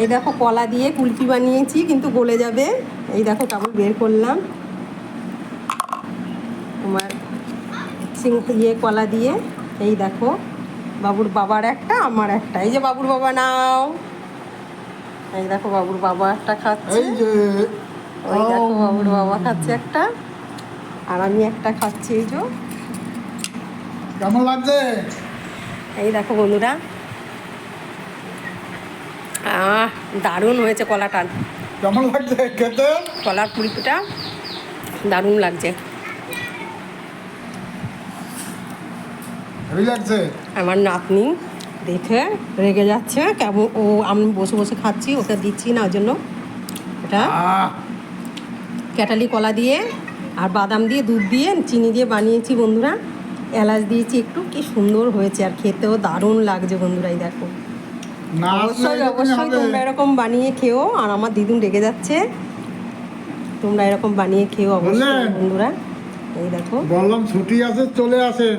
এই দেখো কলা দিয়ে কুলফি বানিয়েছি কিন্তু গলে যাবে। এই দেখো কেমন বের করলাম। তোমার ইয়ে কলা দিয়ে এই দেখো। বাবুর বাবার একটা আমার একটা। এই যে বাবুর বাবা নাও। এই দেখো বাবুর বাবা একটা খাচ্ছে। এই যে। ওই দেখো বাবুর বাবা খাচ্ছে একটা। আর আমি একটা খাচ্ছি এই যে। কেমন লাগছে? এই দেখো বন্ধুরা দারুণ হয়েছে কলাটা। কেমন লাগছে খেতে? কলার পুরিটা দারুণ লাগছে। লাগছে? আমার নাতনি দেখে রেগে যাচ্ছে কেমন ও আমি বসে বসে খাচ্ছি ওকে দিচ্ছি না ওই জন্য এটা। ক্যাটালি কলা দিয়ে আর বাদাম দিয়ে দুধ দিয়ে চিনি দিয়ে বানিয়েছি বন্ধুরা। এলাচ দিয়েছি একটু কি সুন্দর হয়েছে আর খেতেও দারুণ লাগছে বন্ধুরা এই দেখো। অবশ্যই অবশ্যই তোমরা এরকম বানিয়ে খেও আর আমার দিদুন রেগে যাচ্ছে। তোমরা এরকম বানিয়ে খেও অবশ্যই বন্ধুরা। এই দেখো। বললাম ছুটি আছে চলে আসেন।